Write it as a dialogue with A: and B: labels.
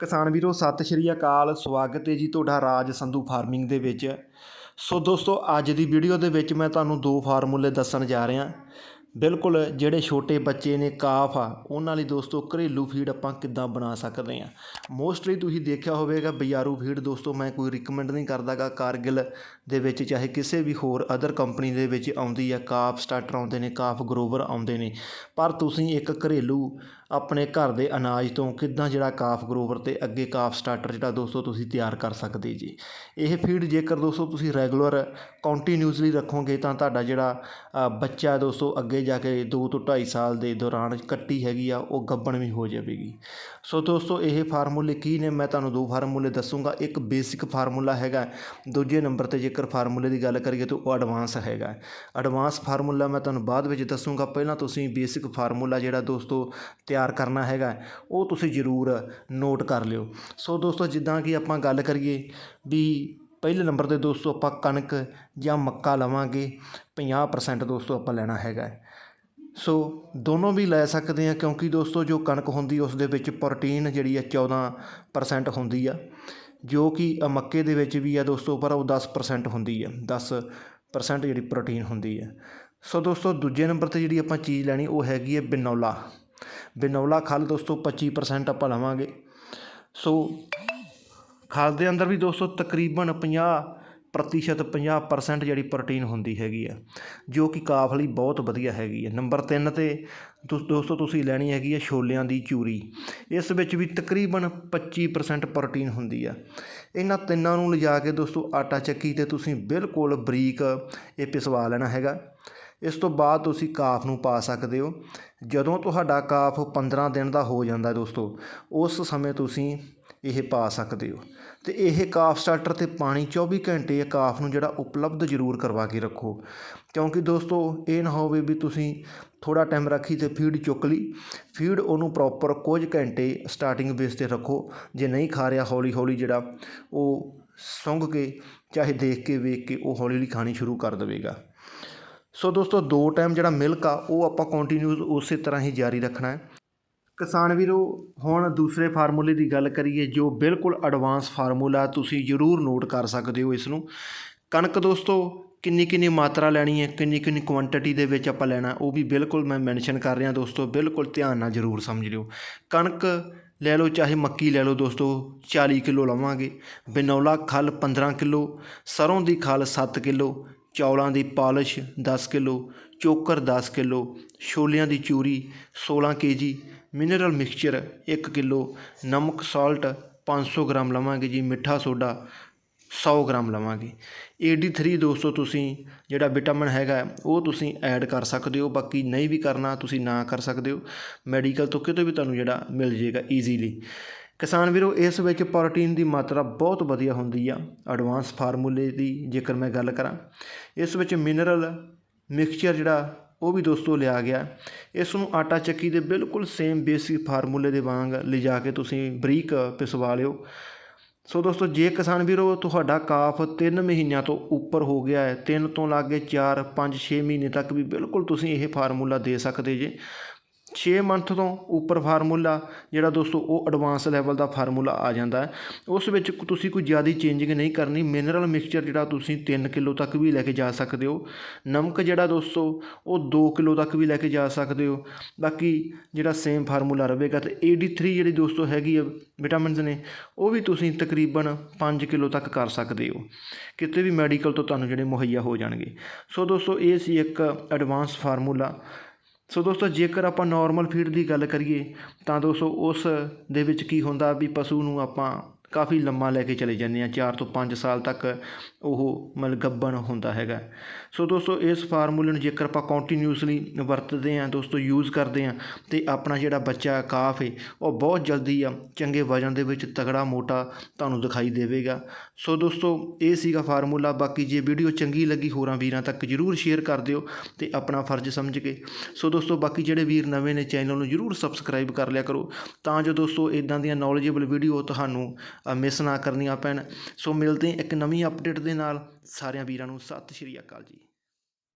A: ਕਿਸਾਨ ਵੀਰੋ, ਸਤਿ ਸ਼੍ਰੀ ਅਕਾਲ, ਸਵਾਗਤ ਹੈ ਜੀ ਤੁਹਾਡਾ ਰਾਜ ਸੰਧੂ ਫਾਰਮਿੰਗ ਦੇ ਵਿੱਚ। ਸੋ ਦੋਸਤੋ, ਅੱਜ ਦੀ ਵੀਡੀਓ ਦੇ ਵਿੱਚ ਮੈਂ ਤੁਹਾਨੂੰ ਦੋ ਫਾਰਮੂਲੇ ਦੱਸਣ ਜਾ ਰਿਹਾ। ਬਿਲਕੁਲ ਜਿਹੜੇ ਛੋਟੇ ਬੱਚੇ ਨੇ ਕਾਫ ਆ, ਉਹਨਾਂ ਲਈ ਦੋਸਤੋ ਘਰੇਲੂ ਫੀਡ ਆਪਾਂ ਕਿੱਦਾਂ ਬਣਾ ਸਕਦੇ ਹਾਂ? ਮੋਸਟਲੀ ਤੁਸੀਂ ਦੇਖਿਆ ਹੋਵੇਗਾ ਬਜ਼ਾਰੂ ਫੀਡ ਦੋਸਤੋ, ਮੈਂ ਕੋਈ ਰਿਕਮੈਂਡ ਨਹੀਂ ਕਰਦਾਗਾ ਕਾਰਗਿਲ ਦੇ ਵਿੱਚ, ਚਾਹੇ ਕਿਸੇ ਵੀ ਹੋਰ ਅਦਰ ਕੰਪਨੀ ਦੇ ਵਿੱਚ ਆਉਂਦੀ ਆ, ਕਾਫ ਸਟਾਰਟਰ ਆਉਂਦੇ ਨੇ, ਕਾਫ ਗਰੋਵਰ ਆਉਂਦੇ ਨੇ। ਪਰ ਤੁਸੀਂ ਇੱਕ ਘਰੇਲੂ ਆਪਣੇ ਘਰ ਦੇ ਅਨਾਜ ਤੋਂ ਕਿੱਦਾਂ ਜਿਹੜਾ ਕਾਫ ਗਰੋਵਰ ਤੇ ਅੱਗੇ ਕਾਫ ਸਟਾਰਟਰ ਜਿਹੜਾ ਦੋਸਤੋ ਤੁਸੀਂ ਤਿਆਰ ਕਰ ਸਕਦੇ ਜੀ? ਇਹ ਫੀਡ ਜੇਕਰ ਦੋਸਤੋ ਤੁਸੀਂ ਰੈਗੂਲਰ ਕੰਟੀਨਿਊਸਲੀ ਰੱਖੋਗੇ ਤਾਂ ਤੁਹਾਡਾ ਜਿਹੜਾ ਬੱਚਾ ਦੋਸਤੋ ਅੱਗੇ ਜਾ ਕੇ 2 ਤੋਂ 2.5 ਸਾਲ ਦੇ ਦੌਰਾਨ ਕੱਟੀ ਹੈਗੀ ਆ, ਉਹ ਗੱਬਣ ਵੀ ਹੋ ਜਾਵੇਗੀ। ਸੋ ਦੋਸਤੋ, ਇਹ ਫਾਰਮੂਲੇ ਕੀ ਨੇ? ਮੈਂ ਤੁਹਾਨੂੰ ਦੋ ਫਾਰਮੂਲੇ ਦੱਸੂਗਾ। ਇੱਕ ਬੇਸਿਕ ਫਾਰਮੂਲਾ ਹੈਗਾ, ਦੂਜੇ ਨੰਬਰ ਤੇ ਜੇਕਰ ਫਾਰਮੂਲੇ ਦੀ ਗੱਲ ਕਰੀਏ ਤਾਂ ਉਹ ਐਡਵਾਂਸ ਹੈਗਾ। ਐਡਵਾਂਸ ਫਾਰਮੂਲਾ ਮੈਂ ਤੁਹਾਨੂੰ ਬਾਅਦ ਵਿੱਚ ਦੱਸੂਗਾ। ਪਹਿਲਾਂ ਤੁਸੀਂ ਬੇਸਿਕ ਫਾਰਮੂਲਾ ਜਿਹੜਾ ਦੋਸਤੋ ਤਿਆਰ ਕਰਨਾ ਹੈਗਾ, ਉਹ ਤੁਸੀਂ ਜ਼ਰੂਰ ਨੋਟ ਕਰ ਲਿਓ। ਸੋ ਦੋਸਤੋ, ਜਿੱਦਾਂ ਕਿ ਆਪਾਂ ਗੱਲ ਕਰੀਏ ਵੀ ਪਹਿਲੇ ਨੰਬਰ ਤੇ ਦੋਸਤੋ ਆਪਾਂ ਕਣਕ ਜਾਂ ਮੱਕਾ ਲਵਾਂਗੇ 50% ਦੋਸਤੋ ਆਪਾਂ ਲੈਣਾ ਹੈਗਾ ਸੋ ਦੋਨੋਂ ਵੀ ਲੈ ਸਕਦੇ ਆ ਕਿਉਂਕਿ ਦੋਸਤੋ ਜੋ ਕਣਕ ਹੁੰਦੀ ਉਸ ਦੇ ਵਿੱਚ ਪ੍ਰੋਟੀਨ ਜਿਹੜੀ ਆ 14% ਹੁੰਦੀ ਆ, ਜੋ ਕਿ ਮੱਕੇ ਦੇ ਵਿੱਚ ਵੀ ਆ ਦੋਸਤੋ ਪਰ ਉਹ 10% ਹੁੰਦੀ ਆ 10% ਜਿਹੜੀ ਪ੍ਰੋਟੀਨ ਹੁੰਦੀ ਆ। ਸੋ ਦੋਸਤੋ ਦੂਜੇ ਨੰਬਰ ਤੇ ਜਿਹੜੀ ਆਪਾਂ ਚੀਜ਼ ਲੈਣੀ ਉਹ ਹੈਗੀ ਹੈ ਬਿਨੌਲਾ। ਬਿਨੌਲਾ ਖਲ ਦੋਸਤੋ 25% ਆਪਾਂ ਲਵਾਂਗੇ। ਸੋ ਖਲ ਦੇ ਅੰਦਰ ਵੀ ਦੋਸਤੋ ਤਕਰੀਬਨ 50 ਪ੍ਰਤੀਸ਼ਤ 50% ਜਿਹੜੀ ਪ੍ਰੋਟੀਨ ਹੁੰਦੀ ਹੈਗੀ ਆ, ਜੋ ਕਿ ਕਾਫ ਲਈ ਬਹੁਤ ਵਧੀਆ ਹੈਗੀ ਹੈ ਨੰਬਰ 3 ਤੇ ਦੋਸ- ਦੋਸਤੋ ਤੁਸੀਂ ਲੈਣੀ ਹੈਗੀ ਹੈ ਛੋਲਿਆਂ ਦੀ ਚੂਰੀ। ਇਸ ਵਿੱਚ ਵੀ ਤਕਰੀਬਨ 25% ਪ੍ਰੋਟੀਨ ਹੁੰਦੀ ਆ। ਇਹਨਾਂ ਤਿੰਨਾਂ ਨੂੰ ਲਿਜਾ ਕੇ ਦੋਸਤੋ ਆਟਾ ਚੱਕੀ ਤੇ ਤੁਸੀਂ ਬਿਲਕੁਲ ਬਰੀਕ ਇਹ ਪਿਸਵਾ ਲੈਣਾ ਹੈਗਾ। ਇਸ ਤੋਂ ਬਾਅਦ ਤੁਸੀਂ ਕਾਫ ਨੂੰ ਪਾ ਸਕਦੇ ਹੋ। ਜਦੋਂ ਤੁਹਾਡਾ ਕਾਫ 15 ਦਿਨ ਦਾ ਹੋ ਜਾਂਦਾ ਦੋਸਤੋ, ਉਸ ਸਮੇਂ ਤੁਸੀਂ ਇਹ ਪਾ ਸਕਦੇ ਹੋ। ਤੇ ਇਹ ਕਾਫ ਸਟਾਰਟਰ ਤੇ ਪਾਣੀ 24 ਘੰਟੇ ਕਾਫ ਨੂੰ ਜਿਹੜਾ ਉਪਲਬਧ ਜ਼ਰੂਰ ਕਰਵਾ ਕੇ ਰੱਖੋ। ਕਿਉਂਕਿ ਦੋਸਤੋ, ਇਹ ਨਾ ਹੋਵੇ ਵੀ ਤੁਸੀਂ ਥੋੜਾ ਟਾਈਮ ਰੱਖੀ ਤੇ ਫੀਡ ਚੁੱਕ ਲਈ। ਫੀਡ ਉਹਨੂੰ ਪ੍ਰੋਪਰ ਕੁਝ ਘੰਟੇ ਸਟਾਰਟਿੰਗ ਬੇਸ ਤੇ ਰੱਖੋ। ਜੇ ਨਹੀਂ ਖਾ ਰਿਹਾ ਹੌਲੀ ਹੌਲੀ ਜਿਹੜਾ ਉਹ ਸੁੰਘ ਕੇ ਚਾਹੇ ਦੇਖ ਕੇ, ਵੇਖ ਕੇ ਉਹ ਹੌਲੀ ਹੌਲੀ ਖਾਣੀ ਸ਼ੁਰੂ ਕਰ ਦੇਵੇਗਾ। ਸੋ ਦੋਸਤੋ, ਦੋ ਟਾਈਮ ਜਿਹੜਾ ਮਿਲਕ ਆ, ਉਹ ਆਪਾਂ ਕੰਟੀਨਿਊਸ ਉਸੇ ਤਰ੍ਹਾਂ ਹੀ ਜਾਰੀ ਰੱਖਣਾ ਹੈ। ਕਿਸਾਨ ਵੀਰੋ, ਹੁਣ ਦੂਸਰੇ ਫਾਰਮੂਲੇ ਦੀ ਗੱਲ ਕਰੀਏ, ਜੋ ਬਿਲਕੁਲ ਐਡਵਾਂਸ ਫਾਰਮੂਲਾ ਤੁਸੀਂ ਜ਼ਰੂਰ ਨੋਟ ਕਰ ਸਕਦੇ ਹੋ ਇਸ ਨੂੰ ਕਣਕ ਦੋਸਤੋ ਕਿੰਨੀ ਕਿੰਨੀ ਮਾਤਰਾ ਲੈਣੀ ਹੈ ਕਿੰਨੀ ਕਿੰਨੀ ਕੁਆਂਟੀਟੀ ਦੇ ਵਿੱਚ ਆਪਾਂ ਲੈਣਾ, ਉਹ ਵੀ ਬਿਲਕੁਲ ਮੈਂ ਮੈਂਸ਼ਨ ਕਰ ਰਿਹਾ ਦੋਸਤੋ, ਬਿਲਕੁਲ ਧਿਆਨ ਨਾਲ ਜ਼ਰੂਰ ਸਮਝ ਲਿਓ। ਕਣਕ ਲੈ ਲਓ, ਚਾਹੇ ਮੱਕੀ ਲੈ ਲਓ ਦੋਸਤੋ 40 ਕਿਲੋ ਲਵਾਂਗੇ। ਬਿਨੌਲਾ ਖਲ 15 ਕਿਲੋ ਸਰੋਂ ਦੀ ਖਲ 7 ਕਿਲੋ, ਚੌਲਾਂ ਦੀ ਪਾਲਿਸ਼ 10 ਕਿਲੋ ਚੋਕਰ ਦਸ ਕਿਲੋ, ਛੋਲਿਆਂ ਦੀ ਚੂਰੀ ਸੋਲ੍ਹਾਂ ਕੇ ਜੀ ਮਿਨਰਲ ਮਿਕਸਚਰ ਇੱਕ ਕਿਲੋ, ਨਮਕ ਸਾਲਟ ਪੰਜ ਸੌ ਗ੍ਰਾਮ ਲਵਾਂਗੇ ਜੀ, ਮਿੱਠਾ ਸੋਡਾ 100 ਗ੍ਰਾਮ ਲਵਾਂਗੇ। AD3 ਦੋਸਤੋ ਤੁਸੀਂ ਜਿਹੜਾ ਵਿਟਾਮਿਨ ਹੈਗਾ, ਉਹ ਤੁਸੀਂ ਐਡ ਕਰ ਸਕਦੇ ਹੋ, ਬਾਕੀ ਨਹੀਂ ਵੀ ਕਰਨਾ, ਤੁਸੀਂ ਨਾ ਕਰ ਸਕਦੇ ਹੋ। ਮੈਡੀਕਲ ਤੋਂ ਕਿਤੇ ਵੀ ਤੁਹਾਨੂੰ ਜਿਹੜਾ ਮਿਲ ਜੇਗਾ ਈਜ਼ੀਲੀ। ਕਿਸਾਨ ਵੀਰੋ, ਇਸ ਵਿੱਚ ਪ੍ਰੋਟੀਨ ਦੀ ਮਾਤਰਾ ਬਹੁਤ ਵਧੀਆ ਹੁੰਦੀ ਆ, ਐਡਵਾਂਸ ਫਾਰਮੂਲੇ ਦੀ ਜੇਕਰ ਮੈਂ ਗੱਲ ਕਰਾਂ, ਇਸ ਵਿੱਚ ਮਿਨਰਲ ਮਿਕਸਚਰ ਜਿਹੜਾ, ਉਹ ਵੀ ਦੋਸਤੋ ਲਿਆ ਗਿਆ। ਇਸ ਨੂੰ ਆਟਾ ਚੱਕੀ ਦੇ ਬਿਲਕੁਲ ਸੇਮ ਬੇਸਿਕ ਫਾਰਮੂਲੇ ਦੇ ਵਾਂਗ ਲਿਜਾ ਕੇ ਤੁਸੀਂ ਬਰੀਕ ਪਿਸਵਾ ਲਿਓ। ਸੋ ਦੋਸਤੋ, ਜੇ ਕਿਸਾਨ ਵੀਰੋ, ਤੁਹਾਡਾ ਕਾਫ 3 ਮਹੀਨਿਆਂ ਤੋਂ ਉੱਪਰ ਹੋ ਗਿਆ ਹੈ 3 ਤੋਂ ਲਾਗੇ 4 5 6 ਮਹੀਨੇ ਤੱਕ ਵੀ ਬਿਲਕੁਲ ਤੁਸੀਂ ਇਹ ਫਾਰਮੂਲਾ ਦੇ ਸਕਦੇ ਜੇ। ਛੇ ਮੰਥ ਤੋਂ ਉੱਪਰ ਫਾਰਮੂਲਾ ਜਿਹੜਾ ਦੋਸਤੋ ਉਹ ਐਡਵਾਂਸ ਲੈਵਲ ਦਾ ਫਾਰਮੂਲਾ ਆ ਜਾਂਦਾ ਹੈ। ਉਸ ਵਿੱਚ ਕੁ- ਤੁਸੀਂ ਕੋਈ ਜ਼ਿਆਦਾ ਚੇਂਜਿੰਗ ਨਹੀਂ ਕਰਨੀ। ਮਿਨਰਲ ਮਿਕਸਚਰ ਜਿਹੜਾ ਤੁਸੀਂ 3 ਕਿਲੋ ਤੱਕ ਵੀ ਲੈ ਕੇ ਜਾ ਸਕਦੇ ਹੋ। ਨਮਕ ਜਿਹੜਾ ਦੋਸਤੋ, ਉਹ 2 ਕਿਲੋ ਤੱਕ ਵੀ ਲੈ ਕੇ ਜਾ ਸਕਦੇ ਹੋ। ਬਾਕੀ ਜਿਹੜਾ ਸੇਮ ਫਾਰਮੂਲਾ ਰਹੇਗਾ ਤੇ AD3 ਜਿਹੜੀ ਦੋਸਤੋ ਹੈਗੀ ਆ ਵਿਟਾਮਿਨਸ ਨੇ, ਉਹ ਵੀ ਤੁਸੀਂ ਤਕਰੀਬਨ 5 ਕਿਲੋ ਤੱਕ ਕਰ ਸਕਦੇ ਹੋ। ਕਿਤੇ ਵੀ ਮੈਡੀਕਲ ਤੋਂ ਤੁਹਾਨੂੰ ਜਿਹੜੇ ਮੁਹੱਈਆ ਹੋ ਜਾਣਗੇ। ਸੋ ਦੋਸਤੋ, ਇਹ ਸੀ ਇੱਕ ਐਡਵਾਂਸ ਫਾਰਮੂਲਾ। ਸੋ ਦੋਸਤੋ, ਜੇਕਰ ਆਪਾਂ ਨੋਰਮਲ ਫੀਡ ਦੀ ਗੱਲ ਕਰੀਏ, ਤਾਂ ਦੋਸਤੋ ਉਸ ਦੇ ਵਿੱਚ ਕੀ ਹੁੰਦਾ ਵੀ ਪਸ਼ੂ ਨੂੰ ਆਪਾਂ ਕਾਫੀ ਲੰਮਾ ਲੈ ਕੇ ਚਲੇ ਜਾਂਦੇ ਆ 4 ਤੋਂ 5 ਸਾਲ ਤੱਕ ਉਹ ਮਤਲਬ ਗੱਭਣ ਹੁੰਦਾ ਹੈਗਾ। ਸੋ ਦੋਸਤੋ, ਇਸ ਫਾਰਮੂਲੇ ਨੂੰ ਜੇਕਰ ਆਪਾਂ ਕੰਟੀਨਿਊਸਲੀ ਵਰਤਦੇ ਆ, ਦੋਸਤੋ ਯੂਜ਼ ਕਰਦੇ ਆ, ਤੇ ਆਪਣਾ ਜਿਹੜਾ ਬੱਚਾ ਕਾਫ ਹੈ ਉਹ ਬਹੁਤ ਜਲਦੀ ਆ, ਚੰਗੇ ਵਜਨ ਦੇ ਵਿੱਚ ਤਗੜਾ ਮੋਟਾ ਤੁਹਾਨੂੰ ਦਿਖਾਈ ਦੇਵੇਗਾ। ਸੋ ਦੋਸਤੋ, ਇਹ ਸੀਗਾ ਫਾਰਮੂਲਾ, ਬਾਕੀ ਜੇ ਵੀਡੀਓ ਚੰਗੀ ਲੱਗੀ, ਹੋਰਾਂ ਵੀਰਾਂ ਤੱਕ ਜਰੂਰ ਸ਼ੇਅਰ ਕਰ ਦਿਓ ਤੇ ਆਪਣਾ ਫਰਜ਼ ਸਮਝ ਕੇ। ਸੋ ਦੋਸਤੋ, ਬਾਕੀ ਜਿਹੜੇ ਵੀਰ ਨਵੇਂ ਨੇ, ਚੈਨਲ ਨੂੰ ਜਰੂਰ ਸਬਸਕ੍ਰਾਈਬ ਕਰ ਲਿਆ ਕਰੋ, ਤਾਂ ਜੋ ਦੋਸਤੋ ਇਦਾਂ ਦੀਆਂ ਨੌਲੇਜੇਬਲ ਵੀਡੀਓ ਤੁਹਾਨੂੰ ਮਿਸ ਨਾ ਕਰਨੀਆਂ ਪੈਣ। ਸੋ ਮਿਲਦੇ ਇੱਕ ਨਵੀਂ ਅਪਡੇਟ ਦੇ ਨਾਲ। ਸਾਰਿਆਂ ਵੀਰਾਂ ਨੂੰ ਸਤਿ ਸ਼੍ਰੀ ਅਕਾਲ ਜੀ।